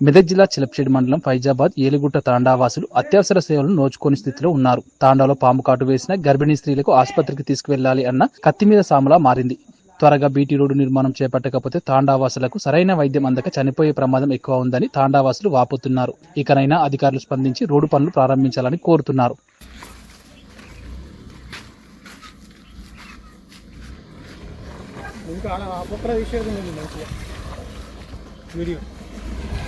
మెదక్ జిల్లా చిలప్చేడి మండలం ఫైజాబాద్ ఏలుగుట్ట తాండావాసులు అత్యవసర సేవలను నోచుకోని స్థితిలో ఉన్నారు. తాండాలో పాము కాటు వేసిన గర్భిణీ స్త్రీలకు ఆసుపత్రికి తీసుకువెళ్ళాలి అన్న కత్తి మీద సాములా మారింది. త్వరగా బీటీ రోడ్డు నిర్మాణం చేపట్టకపోతే తాండావాసులకు సరైన వైద్యం అందక చనిపోయే ప్రమాదం ఎక్కువ ఉందని తాండావాసులు వాపోతున్నారు. ఇకనైనా అధికారులు స్పందించి రోడ్డు పనులు ప్రారంభించాలని కోరుతున్నారు. ఇంకా వీడియో.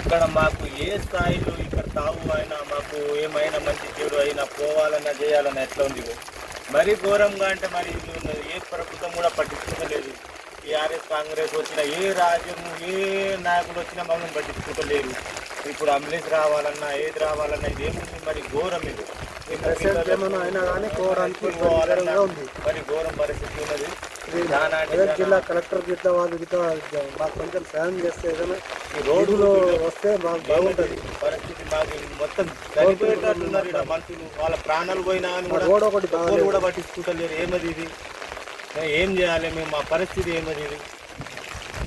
ఇక్కడ మాకు ఏ స్థాయిలో ఇక్కడ తావు అయినా మాకు ఏమైనా మంచి చెడు అయినా పోవాలన్నా చేయాలన్నా ఎట్లా ఉంది. మరీ ఘోరంగా అంటే మరి ఇది ఉన్నది. ఏ ప్రభుత్వం కూడా పట్టించుకోలేదు టీఆర్ఎస్ కాంగ్రెస్ వచ్చిన ఏ రాజ్యం ఏ నాయకులు వచ్చినా మమ్మల్ని పట్టించుకోలేరు ఇప్పుడు అంబులెన్స్ రావాలన్నా ఏది రావాలన్నా ఇది ఏముంది మరి ఘోరం ఇది మరి ఘోరం పరిస్థితి ఉన్నది మెదక్ జిల్లా కలెక్టర్ గిట్ల వాళ్ళు గిట్ల మాకు కొంచెం సాయం చేస్తే ఏదైనా రోడ్డులో వస్తే మాకు బాగుంటుంది. పరిస్థితి మాకు మొత్తం చనిపోయేటట్టున్నారు ఇక్కడ మనుషులు. వాళ్ళ ప్రాణాలు పోయినా అని కూడా రోడ్ ఒకటి కూడా పట్టించుకుంటలేరు. ఏమది ఇది? ఏం చేయాలి మేము? మా పరిస్థితి ఏమది ఇది?